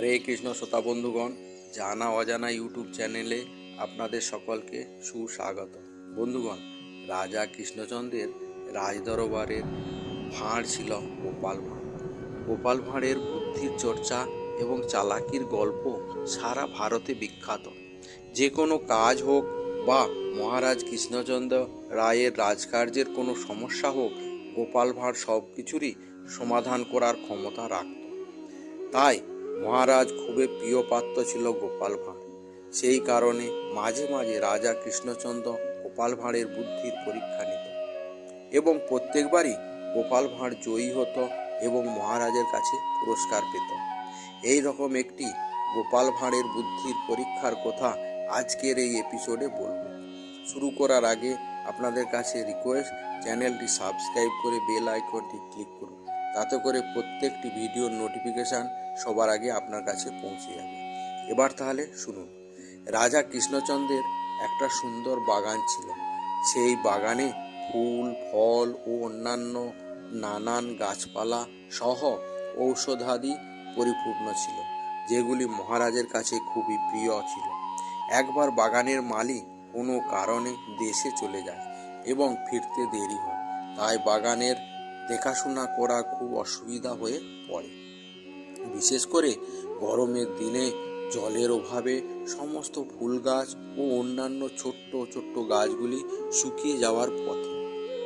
হরে কৃষ্ণ শ্রোতা বন্ধুগণ, জানা অজানা ইউটিউব চ্যানেলে আপনাদের সকলকে সুস্বাগত। বন্ধুগণ, রাজা কৃষ্ণচন্দ্রের রাজদরবারের ভাঁড় ছিল গোপাল ভাঁড়। গোপাল ভাঁড়ের বুদ্ধির চর্চা এবং চালাকির গল্প সারা ভারতে বিখ্যাত। যে কোনো কাজ হোক বা মহারাজ কৃষ্ণচন্দ্র রায়ের রাজকার্যের কোনো সমস্যা হোক, গোপাল ভাঁড় সব কিছুরই সমাধান করার ক্ষমতা রাখত। তাই মহারাজ খুবই প্রিয় পাত্র ছিল গোপাল ভাঁড়। সেই কারণে মাঝে মাঝে রাজা কৃষ্ণচন্দ্র গোপাল ভাঁড়ের বুদ্ধির পরীক্ষা নিত এবং প্রত্যেকবারই গোপাল ভাঁড় জয়ী হতো এবং মহারাজের কাছে পুরস্কার পেত। এই রকম একটি গোপাল ভাঁড়ের বুদ্ধির পরীক্ষার কথা আজকের এই এপিসোডে বলব। শুরু করার আগে আপনাদের কাছে রিকোয়েস্ট চ্যানেলটি সাবস্ক্রাইব করে বেল আইকনটি ক্লিক করুন। তাতে করে প্রত্যেকটি ভিডিওর নোটিফিকেশান সবার আগে আপনার কাছে পৌঁছে যাবে। এবার তাহলে শুনুন। রাজা কৃষ্ণচন্দ্রের একটা সুন্দর বাগান ছিল। সেই বাগানে ফুল, ফল ও অন্যান্য নানান গাছপালা সহ ঔষধাদি পরিপূর্ণ ছিল, যেগুলি মহারাজের কাছে খুবই প্রিয় ছিল। একবার বাগানের মালিক কোনো কারণে দেশে চলে যায় এবং ফিরতে দেরি হয়। তাই বাগানের দেখাশোনা করা খুব অসুবিধা হয়ে পড়ে। বিশেষ করে গরমের দিনে জলের অভাবে সমস্ত ফুল গাছ ও অন্যান্য ছোট্ট ছোট্ট গাছগুলি শুকিয়ে যাওয়ার পথে।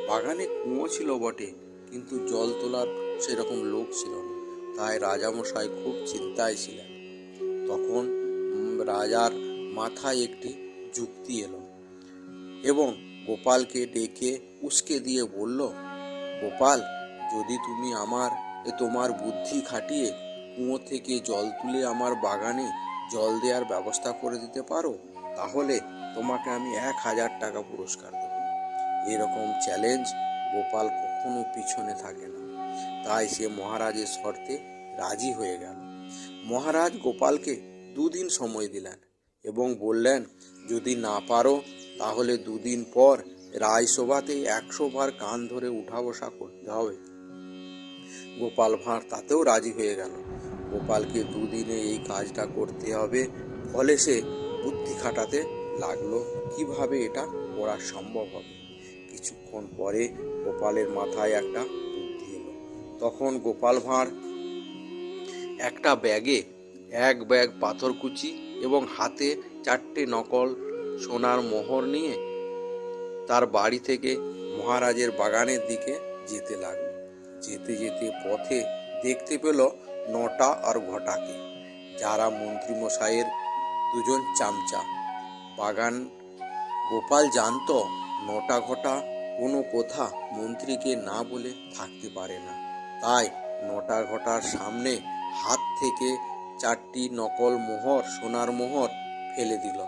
বাগানে কুঁয়ো ছিল বটে, কিন্তু জল তোলার সেরকম লোক ছিল না, তাই রাজামশাই খুব চিন্তায় ছিলেন। তখন রাজার মাথায় একটি যুক্তি এলো এবং গোপালকে ডেকে উস্কে দিয়ে বলল, গোপাল যদি তুমি আমার তোমার বুদ্ধি খাটিয়ে কুয়ো থেকে জল তুলে আমার বাগানে জল দেওয়ার ব্যবস্থা করে দিতে পারো, তাহলে তোমাকে আমি এক হাজার টাকা পুরস্কার দেব। এরকম চ্যালেঞ্জ গোপাল কখনো পিছনে থাকে না। তাই সে মহারাজের শর্তে রাজি হয়ে গেল। মহারাজ গোপালকে দুদিন সময় দিলেন এবং বললেন, যদি না পারো, তাহলে দুদিন পর রাজসভাতে একশো বার কান ধরে উঠা বসা করতে হবে। গোপাল ভাঁড় তাতেও রাজি হয়ে গেল। গোপালকে দুদিনে এই কাজটা করতে হবে, ফলে সে বুদ্ধি খাটাতে লাগল। কীভাবে এটা করা সম্ভব হবে? কিছুক্ষণ পরে গোপালের মাথায় একটা বুদ্ধি এলো। তখন গোপাল ভাঁড় একটা ব্যাগে এক ব্যাগ পাথরকুচি এবং হাতে চারটে নকল সোনার মোহর নিয়ে তার বাড়ি থেকে মহারাজের বাগানের দিকে যেতে লাগল। যেতে যেতে পথে দেখতে পেল নটা আর ঘটাকে। যারা মন্ত্রীমশাইয়ের দুজন চামচা। বাগান গোপাল জানতো নটা ঘটা কোনো কথা মন্ত্রীকে না বলে থাকতে পারে না। তাই নটা ঘটার সামনে হাত থেকে চারটি নকল মোহর, সোনার মোহর ফেলে দিল।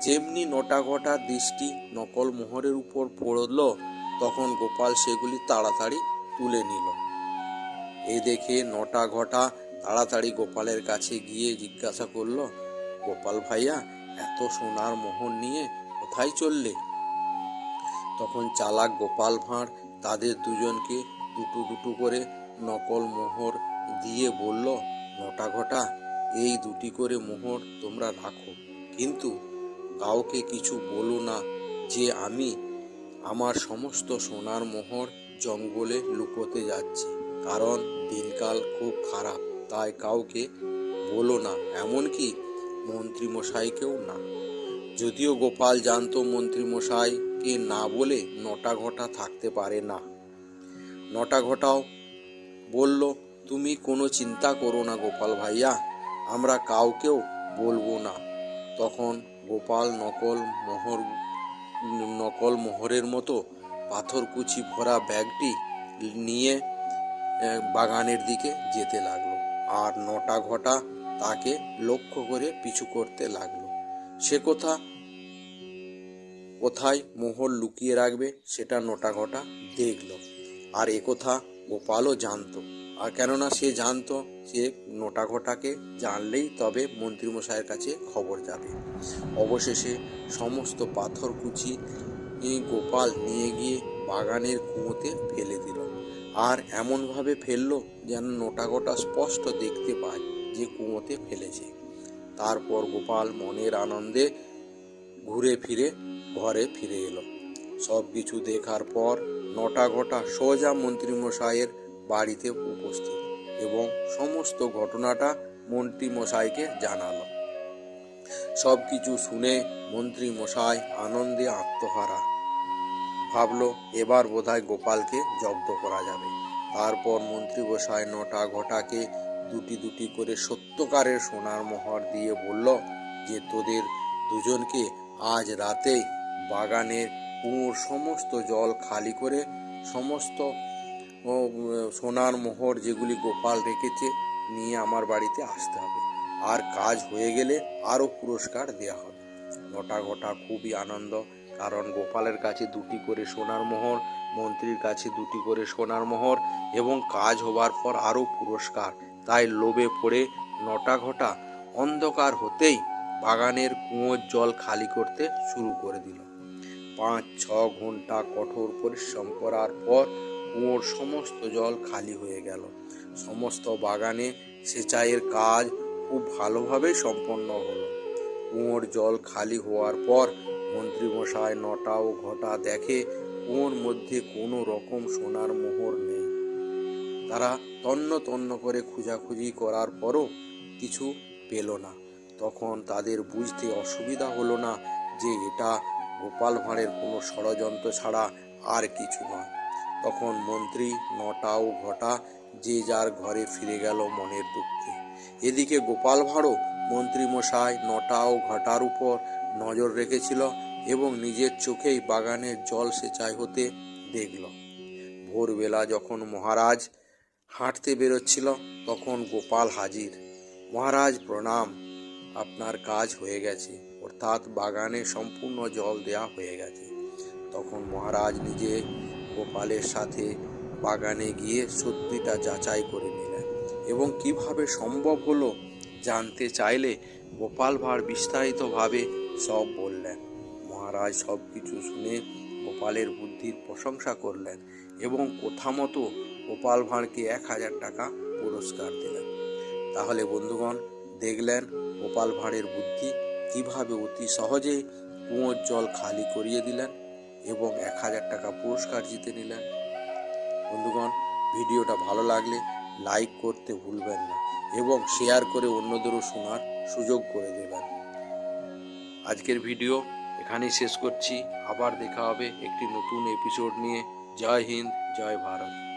যেমনি নটা ঘটা দৃষ্টি নকল মোহরের উপর পড়ল, তখন গোপাল সেগুলি তাড়াতাড়ি তুলে নিল। এ দেখে নটা ঘটা তাড়াতাড়ি গোপালের কাছে গিয়ে জিজ্ঞাসা করল, গোপাল ভাইয়া, এত সোনার মোহর নিয়ে কোথায় চললে? তখন চালাক গোপাল ভাঁড় তাদের দুজনকে দুটো দুটো করে নকল মোহর দিয়ে বলল, নটা ঘটা, এই দুটি করে মোহর তোমরা রাখো। কিন্তু কাউকে কিছু বলো না যে আমি আমার সমস্ত সোনার মোহর জঙ্গলে লুকোতে যাচ্ছি। কারণ দিনকাল খুব খারাপ, তাই কাউকে বলো না। এমনকি মন্ত্রীমশাইকেও না। যদিও গোপাল জানতো মন্ত্রীমশাইকে না বলে নটা ঘটা থাকতে পারে না। নটা ঘটাও বলল, তুমি কোনো চিন্তা করো না গোপাল ভাইয়া, আমরা কাউকেও বলব না। তখন গোপাল নকল মোহর, নকল মোহরের মতো পাথরকুচি ভরা ব্যাগটি নিয়ে বাগানের দিকে যেতে লাগল। আর নটা ঘটা তাকে লক্ষ্য করে পিছু করতে লাগল। সে কথা কোথায় মোহর লুকিয়ে রাখবে সেটা নটা ঘটা দেখল। আর একথা গোপালও জানতো। আর কেননা সে জানতো যে নোটা ঘটাকে জানলেই তবে মন্ত্রীমশাইয়ের কাছে খবর যাবে। অবশেষে সমস্ত পাথর কুচি এই গোপাল নিয়ে গিয়ে বাগানের কুঁয়োতে ফেলে দিল। আর এমনভাবে ফেলল যেন নোটা গোটা স্পষ্ট দেখতে পায় যে কুয়োতে ফেলেছে। তারপর গোপাল মনের আনন্দে ঘুরে ফিরে ঘরে ফিরে এলো। সব কিছু দেখার পর নটা ঘটা সোজা মন্ত্রীমশাইয়ের বাড়িতে উপস্থিত এবং সমস্ত ঘটনাটা মন্ত্রীমশাইকে জানালো। সব কিছু শুনে মন্ত্রী মশাই আনন্দে আত্মহারা। ভাবলো, এবার বোধহয় গোপালকে জব্দ করা যাবে। তারপর মন্ত্রী মশাই নটা ঘটাকে দুটি দুটি করে সত্যকারের সোনার মোহর দিয়ে বলল, যে তোদের দুজনকে আজ রাতে বাগানের কুয়োর সমস্ত জল খালি করে সমস্ত সোনার মোহর যেগুলি গোপাল রেখেছে নিয়ে আমার বাড়িতে আসতে হবে। আর কাজ হয়ে গেলে আরও পুরস্কার দেওয়া হবে। নটা ঘটা খুবই আনন্দ কারণ গোপালের কাছে দুটি করে সোনার মোহর, মন্ত্রীর কাছে দুটি করে সোনার মোহর এবং কাজ হবার পর আরও পুরস্কার। তাই লোভে পড়ে নটা ঘটা অন্ধকার হতেই বাগানের কুয়োর জল খালি করতে শুরু করে দিল। পাঁচ, ছ ঘণ্টা কঠোর পরিশ্রম করার পর কুয়োর সমস্ত জল খালি হয়ে গেল। সমস্ত বাগানে সেচাইয়ের কাজ খুব ভালোভাবে সম্পন্ন হলো। কুয়োর জল খালি হওয়ার পর মন্ত্রীমশাই নটা ও ঘটা দেখে ওর মধ্যে কোনো রকম সোনার মোহর নেই। তারা তন্ন তন্ন করে খোঁজাখুঁজি করার পরও কিছু পেল না। তখন তাদের বুঝতে অসুবিধা হলো না যে এটা গোপাল ভাঁড়ের কোনো ষড়যন্ত্র ছাড়া আর কিছু নয়। তখন মন্ত্রী, নটা ও ঘটা যে যার ঘরে ফিরে গেল মনের দুঃখে। এদিকে গোপাল ভাঁড়ও মন্ত্রী মশাই নটা ও ঘটার উপর নজর রেখেছিল এবং নিজের চোখেই বাগানের জল সেচাই হতে দেখল। ভোরবেলা যখন মহারাজ হাঁটতে বেরোচ্ছিল, তখন গোপাল হাজির, মহারাজ, প্রণাম, আপনার কাজ হয়ে গেছে। অর্থাৎ বাগানে সম্পূর্ণ জল দেয়া হয়ে গেছে। তখন মহারাজ নিজে গোপালের সাথে বাগানে গিয়ে সত্যিটা যাচাই করে নিলেন এবং কীভাবে সম্ভব হলো জানতে চাইলে গোপাল ভাঁড় বিস্তারিতভাবে সব বললেন। মহারাজ সব কিছু শুনে গোপালের বুদ্ধির প্রশংসা করলেন এবং কথা মতো গোপাল ভাঁড়কে এক হাজার টাকা পুরস্কার দিলেন। তাহলে বন্ধুগণ, দেখলেন গোপাল ভাঁড়ের বুদ্ধি কীভাবে অতি সহজে কুয়োর জল খালি করিয়ে দিলেন এবং এক হাজার টাকা পুরস্কার জিতে নিলেন। বন্ধুগণ, ভিডিওটা ভালো লাগলে লাইক করতে ভুলবেন না এবং শেয়ার করে অন্যদেরও শোনার সুযোগ করে দেবেন। আজকের ভিডিও এখানেই শেষ করছি। আবার দেখা হবে একটি নতুন এপিসোড নিয়ে। জয় হিন্দ, জয় ভারত।